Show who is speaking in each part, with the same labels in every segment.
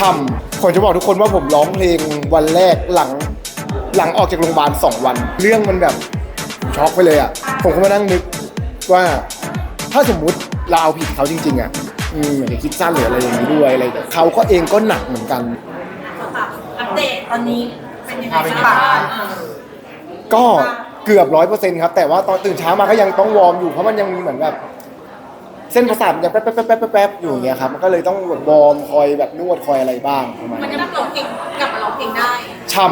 Speaker 1: ช่ำผมจะบอกทุกคนว่าผมร้องเพลงวันแรกหลังหลังออกจากโรงพยาบาลสองวัน เรื่องมันแบบช็อกไปเลยอะผมก็มานั่งนึกว่าถ้าสมมุติเราเอาผิดเขาจริง ๆอะอืมอย่าคิดสั้นหรืออะไรอย่างนี้ด้วยอะไรอย่างเงี้ยเขาก็เองก็หนักเหมือนกัน
Speaker 2: ค่ะอัปเดตตอนนี้เป็นยังไงบ้าง
Speaker 1: ก็เกือบร้อยเปอร์เซ็นต์ครับ แต่ว่าตอนตื่นเช้ามาก็ยังต้องวอร์มอยู่เพราะมันยังมีเหมือนแบบ เส้นประสาทมันยังแป๊บแป๊บแป๊บแป๊บแป๊บแป๊บอยู่อย่างเงี้ยครับมันก็เลยต้องแบบวอร์มคอยแบบนวดคอยอะไรบ้างประมาณ
Speaker 2: มัน
Speaker 1: นี้
Speaker 2: จะร้องเพลงกลับมาร้องเพลงได้
Speaker 1: ช่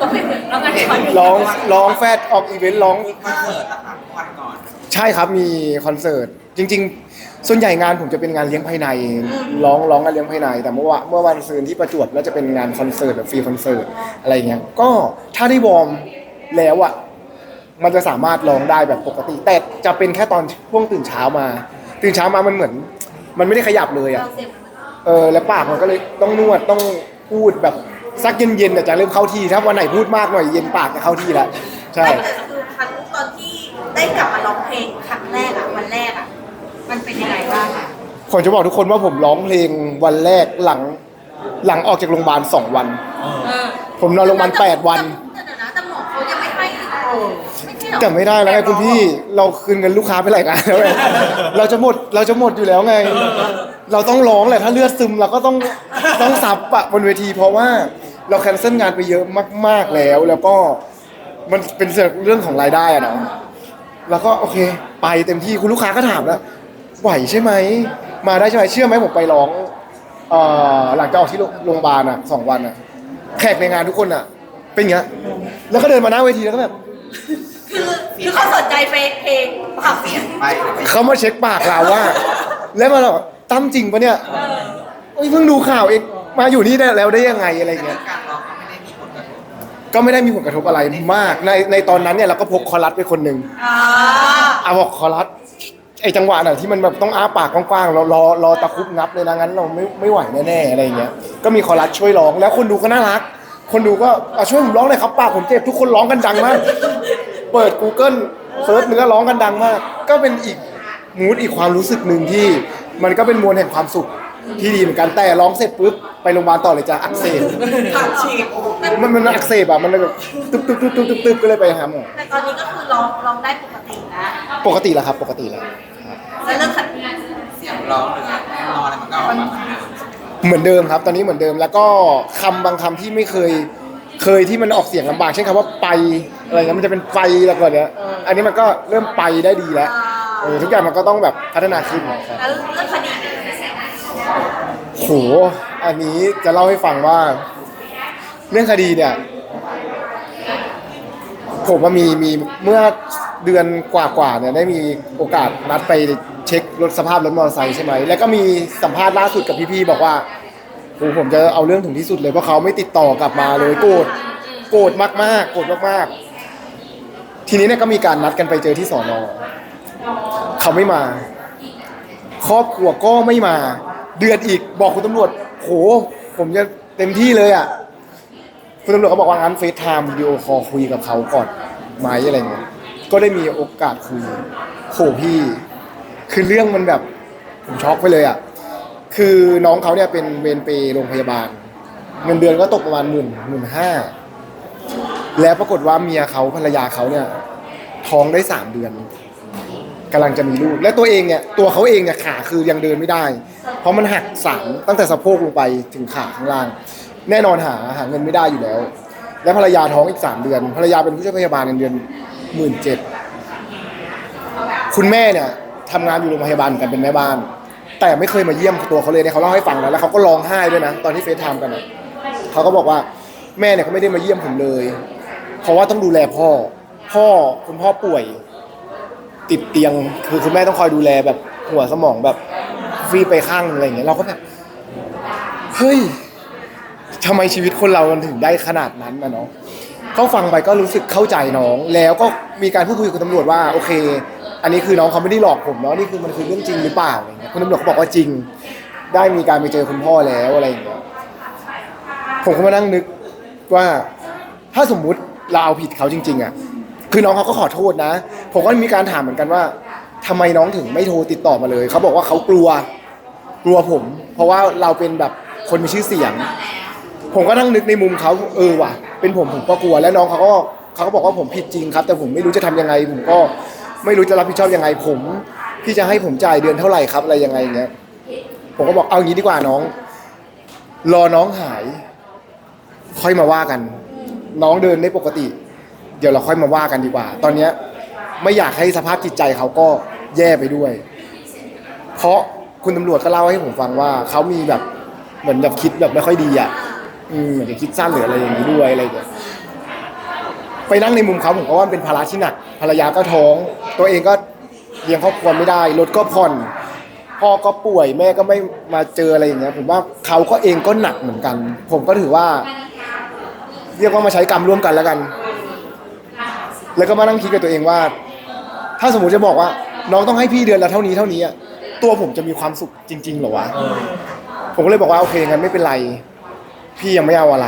Speaker 2: ร้องเพลงแล้วไงำ
Speaker 1: ร้องร้องแฟดออกอีเวนต์ร้อง
Speaker 3: คอนเสิร์ตอะค่ะวันก่อน
Speaker 1: ใช่ครับมีคอนเสิร์ตจริง ๆ ส่วนใหญ่งานผมจะเป็นงานเลี้ยงภายในร้องร้องงานเลี้ยงภายใน แต่เมื่อวานเมื่อวันซืนที่ประจวบแล้วจะเป็นงานคอนเสิร์ตแบบฟรีคอนเสิร์ตอะไรเงี้ยก็ถ้าได้วอร์มแล้วอะ มันจะสามารถร้องได้แบบปกติ แต่จะเป็นแค่ตอนช่วงตื่นเช้ามา ตื่นเช้ามามันเหมือน มันไม่ได้ขยับเลยอะ
Speaker 2: เราเสียง
Speaker 1: เออแล้วปากมันก็เลยต้องนวดต้องพูดแบบสักเย็นๆอะจะเริ่มเข้าที่ถ้าวันไหนพูดมากหน่อยเย็นปากจะเข้าที่ละใช่
Speaker 2: แต่คือครั้งตอนที่ได้กลับมาร้องเพลงครั้งแรกอะวันแรกอะมันเป็นยังไงบ้างอะ
Speaker 1: ผมจะบอกทุกคนว่าผมร้องเพลงวันแรกหลังหลังออกจากโรงพยาบาลสองวัน ผมนอนโรงพยาบาลแปดวัน
Speaker 2: แต่ไม่ได้
Speaker 1: แล้วไงคุณพี่เราคืนเงินลูกค้าไปหลายงานแล้วไงเราจะหมดเราจะหมดอยู่แล้วไง เราต้องร้องแหละถ้าเลือดซึมเราก็ต้องต้องซับอะบนเวที เพราะว่าเราแคนเซิลงานไปเยอะมาก ๆแล้ว แล้วก็มันเป็นเรื่องของรายได้อะเนาะแล้วก็โอเค ไปเต็มที่คุณลูกค้าก็ถามแล้วไหวใช่ไหมมาได้ใช่ไหมเชื่อไหมผมไปร้องเอ่อหลังจากออกที่โรงพยาบาลอะสองวันอะแขกในงานทุกคนอะเป็นอย่างเงี้ยแล้วก็เดินมาหน้าเวทีแล้วก็แบบ
Speaker 2: คือคือเขาสนใจเพลงเพลงปากเสียง
Speaker 3: ไปไป
Speaker 1: เขามาเช็คปากเราว่า แล้วมาบอกตั้มจริงปะเนี่ยเอ้ยเพิ่งดูข่าวเองมาอยู่นี่ได้แล้วได้ยังไงอะไรเงี้ย
Speaker 3: การร้องก็ไม่ได้มีผลกระทบ
Speaker 1: ก็ไม่ได้มีผลกระทบอะไรมาก ในในตอนนั้นเนี่ยเราก็พกคอรัสไปคนหนึ่ง
Speaker 2: อ่า
Speaker 1: เอาบอกคอรัสไอจังหวะไหนที่มันแบบต้องอ้าปากกว้างๆเรารอรอตะครุบงับเลยนะงั้นเราไม่ไม่ไหวแน่ๆอะไรเงี้ย ก็มีคอรัสช่วยร้องแล้วคนดูก็น่ารัก คนดูก็เอาช่วยผมร้องหน่อยครับปากผมเจ็บทุกคนร้องกันดังมาก เปิด Google เซิร์ชเนื้อร้องกันดังมาก ก็เป็นอีกมูดอีกความรู้สึกหนึ่งที่ มันก็เป็นมวลแห่งความสุขที่ดีเหมือนกันแต่ร้องเสร็จปุ๊บไปโรงพยาบาลต่อเลยจ้ะอักเสบ
Speaker 3: ขาดฉีก
Speaker 1: มันมันอักเสบอะมันเลยแบบตึ๊บตึ๊บตึ๊บตึ๊บตึ๊บตึ๊บก็เลยไปหาหมอ
Speaker 2: แต่ตอนนี้ก็คือร้องร้องได้ปกติแล้ว
Speaker 1: ปกติแล้วครับ ปกติแล้วครับ
Speaker 2: แล้วเรื่องขัด
Speaker 3: เสียงร้องหรือแน่นอนอะไรมันก็ออกมาเหมือนเดิม
Speaker 1: เหมือนเดิมครับ ตอนนี้เหมือนเดิมแล้วก็คำบางคำที่ไม่เคย เคยที่มันออกเสียงลำบากเช่นคำว่าไป อะไรเงี้ยมันจะเป็นไฟแล้วก็เนี้ยอันนี้มันก็เริ่มไปได้ดีแล้วเออทุกอย่างมันก็ต้องแบบพัฒนาขึ้นครับ
Speaker 2: แล้วเรื่องคดีเป็นยังไง
Speaker 1: โหอันนี้จะเล่าให้ฟังว่า เรื่องคดีเนี่ย ผมว่ามีมีเมื่อเดือนกว่าๆเนี่ยได้มีโอกาสนัดไปเช็ครถสภาพรถมอเตอร์ไซค์ใช่ไหมแล้วก็มีสัมภาษณ์ล่าสุดกับพี่ๆบอกว่าโหผมจะเอาเรื่องถึงที่สุดเลยเพราะเขาไม่ติดต่อกลับมาเลยโกรธโกรธมากๆโกรธมากๆ ทีนี้เนี่ยก็มีการนัดกันไปเจอที่สอนอเขาไม่มา ครอบครัวก็ไม่มา เดือนอีกบอกคุณตำรวจโหผมจะเต็มที่เลยอะคุณตำรวจก็บอกว่างั้นเฟซไทม์วิดีโอคอลคุยกับเขาก่อนไหมอะไรเงี้ยก็ได้มีโอกาสคุยโหพี่ คือเรื่องมันแบบผมช็อกไปเลยอะคือน้องเขาเนี่ยเป็นเวรเปรย์โรงพยาบาล เงินเดือนก็ตกประมาณหมื่นหมื่นห้าแล้วปรากฏว่าเมียเขาภรรยาเขาเนี่ย ท้องได้สามเดือนกำลังจะมีลูก และตัวเองเนี่ยตัวเขาเองเนี่ยขาคือยังเดินไม่ได้ เพราะมันหักสามตั้งแต่สะโพกลงไปถึงขาข้างล่าง แน่นอนหาหาเงินไม่ได้อยู่แล้ว และภรรยาท้องอีกสามเดือน ภรรยาเป็นผู้ช่วยพยาบาลเงินเดือนหมื่นเจ็ดคุณแม่เนี่ยทำงานอยู่โรงพยาบาลเหมือนกันเป็นแม่บ้าน แต่ไม่เคยมาเยี่ยมตัวเขาเลยเนี่ยเขาเล่าให้ฟังนะแล้วเขาก็ร้องไห้ด้วยนะตอนที่เฟซไทม์กันนะเขาก็บอกว่าแม่เนี่ยเขาไม่ได้มาเยี่ยมผมเลย เพราะว่าต้องดูแลพ่อ พ่อคุณพ่อป่วย ติดเตียงคือคุณแม่ต้องคอยดูแลแบบหัวสมองแบบฟีไปข้างอะไรอย่างเงี้ยเราก็แบบเฮ้ยทำไมชีวิตคนเรามันถึงได้ขนาดนั้นนะเนาะเขาฟังไปก็รู้สึกเข้าใจน้อง แล้วก็มีการพูดคุยกับตำรวจว่าโอเค อันนี้คือน้องเขาไม่ได้หลอกผมเนาะนี่คือมันคือเรื่องจริงหรือเปล่าอะไรเงี้ยคุณตำรวจเขาบอกว่าจริง ได้มีการไปเจอคุณพ่อแล้วอะไรอย่างเงี้ยผมก็มานั่งนึกว่าถ้าสมมุติเราเอาผิดเขาจริง ๆอะ คือน้องเขาก็ขอโทษนะ ผมก็มีการถามเหมือนกันว่าทำไมน้องถึงไม่โทรติดต่อมาเลย เขาบอกว่าเขากลัวกลัวผม เพราะว่าเราเป็นแบบคนมีชื่อเสียง ผมก็นั่งนึกในมุมเขาเออว่ะ เป็นผมผมก็กลัวแล้วน้องเขาก็เขาก็บอกว่าผมผิดจริงครับ แต่ผมไม่รู้จะทำยังไง ผมก็ไม่รู้จะรับผิดชอบยังไงผมพี่จะให้ผมจ่ายเดือนเท่าไหร่ครับอะไรยังไงอย่างเงี้ยผมก็บอกเอางี้ดีกว่าน้อง รอน้องหาย ค่อยมาว่ากัน น้องเดินได้ปกติ เดี๋ยวเราค่อยมาว่ากันดีกว่า ตอนเนี้ยไม่อยากให้สภาพจิตใจเขาก็แย่ไปด้วย เพราะคุณตำรวจก็เล่าให้ผมฟังว่าเขามีแบบเหมือนแบบคิดแบบไม่ค่อยดีอะอืมเหมือนจะคิดสั้นหรืออะไรอย่างนี้ด้วยอะไรอย่างเงี้ยไปนั่งในมุมเขาผมก็ว่ามันเป็นภาระที่หนักภรรยาก็ท้อง ตัวเองก็เลี้ยงครอบครัวไม่ได้รถก็ผ่อนพ่อก็ป่วยแม่ก็ไม่มาเจออะไรอย่างเงี้ยผมว่าเขาก็เองก็หนักเหมือนกัน ผมก็ถือว่า เรียกว่ามาใช้กรรมร่วมกันแล้วกัน แล้วก็มานั่งคิดกับตัวเองว่า ถ้าสมมติจะบอกว่า น้องต้องให้พี่เดือนละเท่านี้เท่านี้อะตัวผมจะมีความสุขจริง ๆ เหรอวะ ผมก็เลยบอกว่าโอเคงั้นไม่เป็นไร พี่ยังไม่เอาอะไร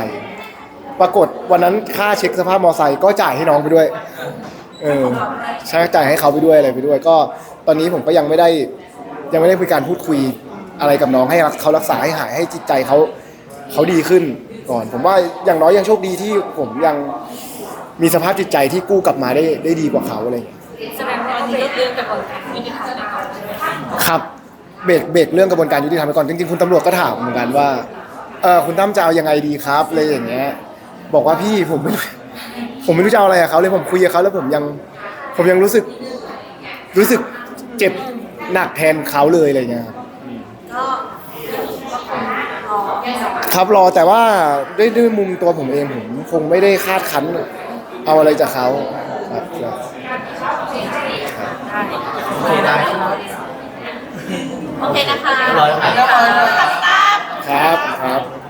Speaker 1: ปรากฏวันนั้นค่าเช็คสภาพมอไซค์ก็จ่ายให้น้องไปด้วย เออใช้จ่ายให้เขาไปด้วยอะไรไปด้วย ก็ตอนนี้ผมก็ยังไม่ได้ยังไม่ได้มีการพูดคุยอะไรกับน้องให้เขารักษาให้หายให้จิตใจเขาเขาดีขึ้นก่อน ผมว่าอย่างน้อยยังโชคดีที่ผมยัง มีสภาพจิตใจที่กู้กลับมาได้ได้ดีกว่าเขาอะไรอย่างเงี้ย
Speaker 4: แสดงว่าอันนี้เรื่องกระบวนการยุติธรรมไปก่อนใช่ไหมคะ
Speaker 1: ครับเบรกเบรกเรื่องกระบวนการยุติธรรมไปก่อนจริงๆคุณตำรวจก็ถามเหมือนกันว่าเออคุณตั้มจะเอายังไงดีครับอะไรอย่างเงี้ย บอกว่าพี่ผมไม่รู้ผมไม่รู้จะเอาอะไรกับเขาเลยผมคุยกับเขาแล้วผมยังผมยังรู้สึกรู้สึกเจ็บหนักแทนเขาเลยอะไรเงี้ยครับ
Speaker 2: ก็ก็คงรอ
Speaker 1: ครับรอแต่ว่าด้วยด้วยมุมตัวผมเองผมคงไม่ได้คาดคั้น เอาอะไรจากเขาครับครับ
Speaker 3: โอเคได้
Speaker 2: โอเคนะคะ
Speaker 3: เรียบร้อยครับ
Speaker 2: ขอบคุณครับ
Speaker 1: ครับครับ